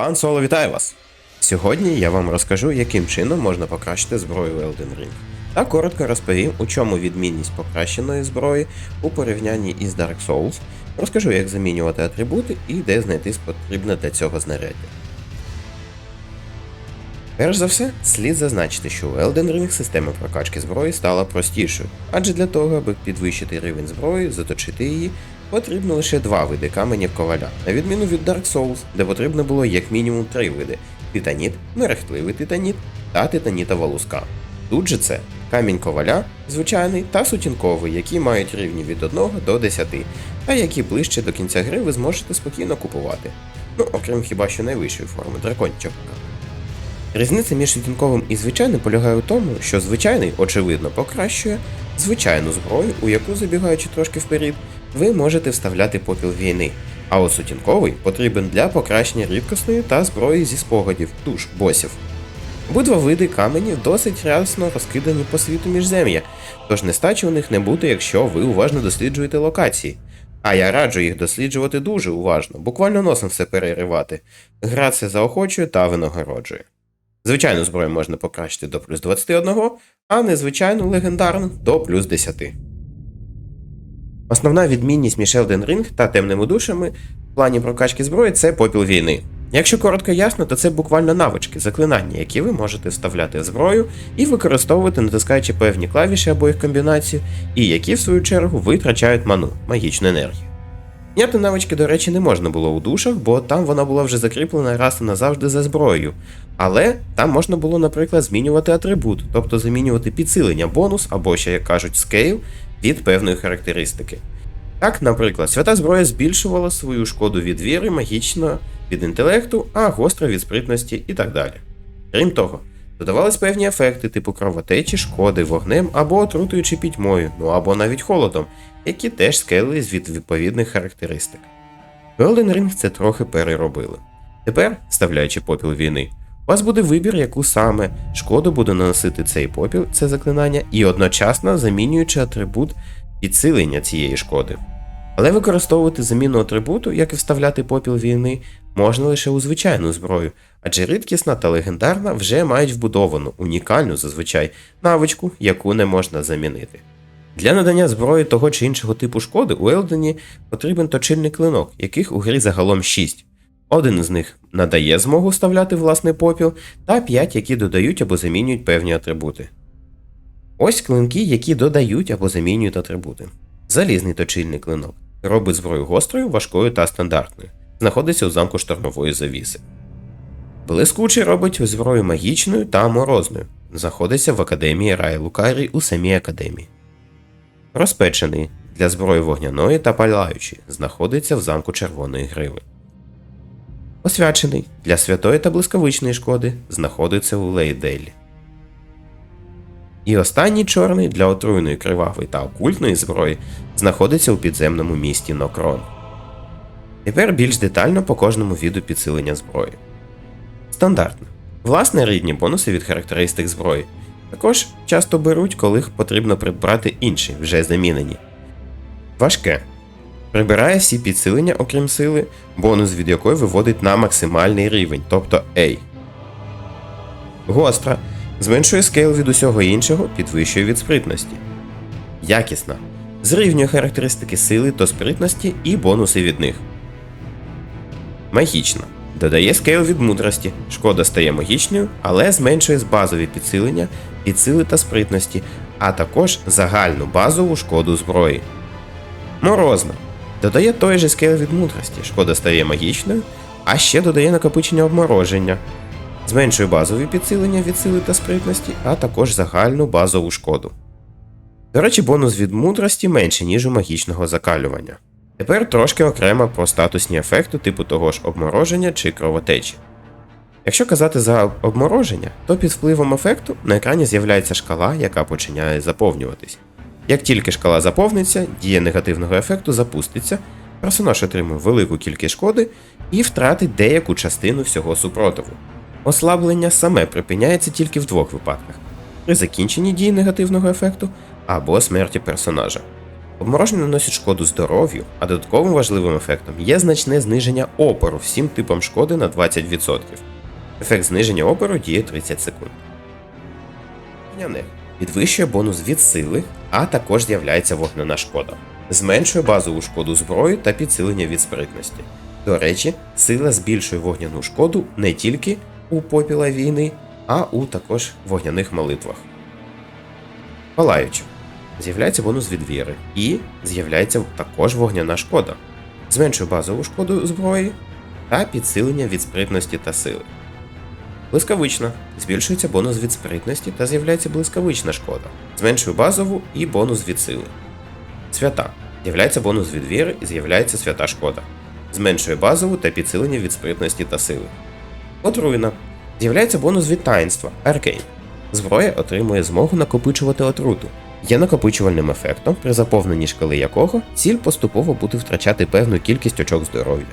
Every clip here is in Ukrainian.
Пан Соло, вітаю вас! Сьогодні я вам розкажу, яким чином можна покращити зброю в Elden Ring. Та коротко розповім, у чому відмінність покращеної зброї у порівнянні із Dark Souls. Розкажу, як замінювати атрибути і де знайти потрібне для цього знаряддя. Перш за все, слід зазначити, що у Elden Ring система прокачки зброї стала простішою, адже для того, аби підвищити рівень зброї, заточити її, потрібно лише два види каменів коваля, на відміну від Dark Souls, де потрібно було як мінімум три види: титаніт, мерехтливий титаніт та титанітова луска. Тут же це камінь коваля, звичайний та сутінковий, які мають рівні від 1 до 10, та які ближче до кінця гри ви зможете спокійно купувати. Ну, окрім хіба що найвищої форми дракончика. Різниця між відтінковим і звичайним полягає у тому, що звичайний, очевидно, покращує звичайну зброю, у яку, забігаючи трошки вперед, ви можете вставляти попіл війни. А от сутінковий потрібен для покращення рідкісної та зброї зі спогадів, душ, босів. Обидва види каменів досить рясно розкидані по світу міжзем'я, тож нестачі у них не буде, якщо ви уважно досліджуєте локації. А я раджу їх досліджувати дуже уважно, буквально носом все переривати. Гра це заохочує та винагороджує. Звичайну зброю можна покращити до плюс 21, а незвичайну легендарну до плюс 10. Основна відмінність між Elden Ring та темними душами в плані прокачки зброї це попіл війни. Якщо коротко ясно, то це буквально навички, заклинання, які ви можете вставляти в зброю і використовувати, натискаючи певні клавіші або їх комбінацію, і які, в свою чергу, витрачають ману, магічну енергію. Міняти навички, до речі, не можна було у душах, бо там вона була вже закріплена раз і назавжди за зброєю. Але там можна було, наприклад, змінювати атрибут, тобто замінювати підсилення бонус або ще, як кажуть, скейл від певної характеристики. Так, наприклад, свята зброя збільшувала свою шкоду від віри, магічно від інтелекту, а гостра від спритності і так далі. Крім того, додавались певні ефекти, типу кровотечі, шкоди вогнем або отрутою чи пітьмою, ну або навіть холодом, які теж скейлились від відповідних характеристик. Elden Ring це трохи переробили. Тепер, вставляючи попіл війни, у вас буде вибір, яку саме шкоду буде наносити цей попіл, це заклинання, і одночасно замінюючи атрибут підсилення цієї шкоди. Але використовувати заміну атрибуту, як і вставляти попіл війни, можна лише у звичайну зброю, адже рідкісна та легендарна вже мають вбудовану, унікальну зазвичай навичку, яку не можна замінити. Для надання зброї того чи іншого типу шкоди у Елдені потрібен точильний клинок, яких у грі загалом 6. Один із них надає змогу вставляти власний попіл, та 5, які додають або замінюють певні атрибути. Ось клинки, які додають або замінюють атрибути. Залізний точильний клинок робить зброю гострою, важкою та стандартною. Знаходиться у замку штормової завіси. Блискучий робить зброю магічною та морозною. Знаходиться в академії Рай Лукарі у самій академії. Розпечений для зброї вогняної та палаючої знаходиться в замку Червоної Гриви. Освячений для святої та блискавичної шкоди знаходиться у Лейделі. І останній чорний для отруйної кривавої та окультної зброї знаходиться у підземному місті Нокрон. Тепер більш детально по кожному віду підсилення зброї. Стандартно. Власне рідні бонуси від характеристик зброї. Також часто беруть, коли потрібно придбати інші, вже замінені. Важке. Прибирає всі підсилення, окрім сили, бонус від якої виводить на максимальний рівень, тобто A. Гостра. Зменшує скейл від усього іншого, підвищує від спритності. Якісна. Зрівнює характеристики сили та спритності і бонуси від них. Магічна. Додає скейл від мудрості. Шкода стає магічною, але зменшує базові підсилення від сили та спритності, а також загальну базову шкоду зброї. Морозна. Додає той же скейл від мудрості. Шкода стає магічною, а ще додає накопичення обмороження. Зменшує базові підсилення від сили та спритності, а також загальну базову шкоду. До речі, бонус від мудрості менше, ніж у магічного закалювання. Тепер трошки окремо про статусні ефекти типу того ж обмороження чи кровотечі. Якщо казати за обмороження, то під впливом ефекту на екрані з'являється шкала, яка починає заповнюватись. Як тільки шкала заповниться, дія негативного ефекту запуститься, персонаж отримує велику кількість шкоди і втратить деяку частину всього супротиву. Ослаблення саме припиняється тільки в двох випадках: при закінченні дії негативного ефекту або смерті персонажа. Обмороження наносить шкоду здоров'ю, а додатковим важливим ефектом є значне зниження опору всім типам шкоди на 20%. Ефект зниження опору діє 30 секунд. Вогняне підвищує бонус від сили, а також з'являється вогнена шкода. Зменшує базову шкоду зброї та підсилення від спритності. До речі, сила збільшує вогняну шкоду не тільки у попіла війни, а у також вогняних молитвах. Палаючи. З'являється бонус від віри. І з'являється також вогняна шкода. Зменшує базову шкоду зброї та підсилення від спритності та сили. Блискавична. Збільшується бонус від спритності та з'являється блискавична шкода. Зменшує базову і бонус від сили. Свята. З'являється бонус від віри і з'являється свята шкода. Зменшує базову та підсилення від спритності та сили. Отруйна. З'являється бонус від таїнства Аркейн. Зброя отримує змогу накопичувати отруту. Є накопичувальним ефектом, при заповненні шкали якого ціль поступово буде втрачати певну кількість очок здоров'я.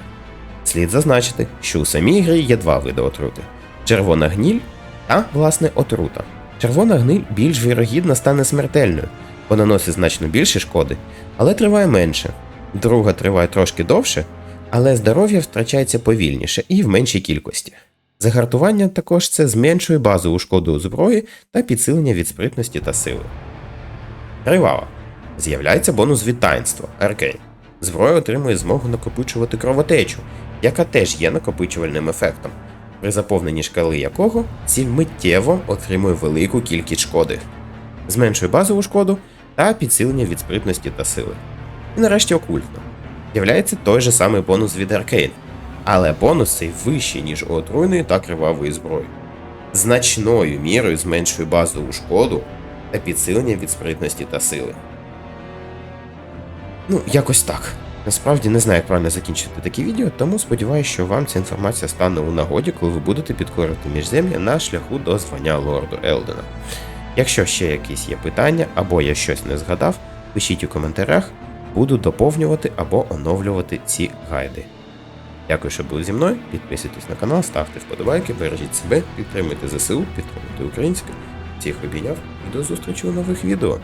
Слід зазначити, що у самій грі є два види отрути: червона гніль та, власне, отрута. Червона гниль більш вірогідно стане смертельною, бо наносить значно більше шкоди, але триває менше. Друга триває трошки довше, але здоров'я втрачається повільніше і в меншій кількості. Загартування також це зменшує базову шкоду у зброї та підсилення від спритності та сили. Кривава. З'являється бонус від таїнства Аркейн. Зброя отримує змогу накопичувати кровотечу, яка теж є накопичувальним ефектом, при заповненні шкали якого ціль миттєво отримує велику кількість шкоди, зменшує базову шкоду та підсилення від спритності та сили. І нарешті окультно. З'являється той же самий бонус від Аркейн, але бонус цей вищий, ніж у отруйної та кривавої зброї. Значною мірою зменшує базову шкоду та підсилення від спритності та сили. Ну, якось так. Насправді не знаю, як правильно закінчити таке відео, тому сподіваюся, що вам ця інформація стане у нагоді, коли ви будете підкорити міжзем'я на шляху до звання лорду Елдена. Якщо ще якісь є питання або я щось не згадав, пишіть у коментарях, буду доповнювати або оновлювати ці гайди. Дякую, що були зі мною. Підписуйтесь на канал, ставте вподобайки, бережіть себе, підтримуйте ЗСУ, підтримуйте українське. Всіх обійняв і до зустрічі у нових відео.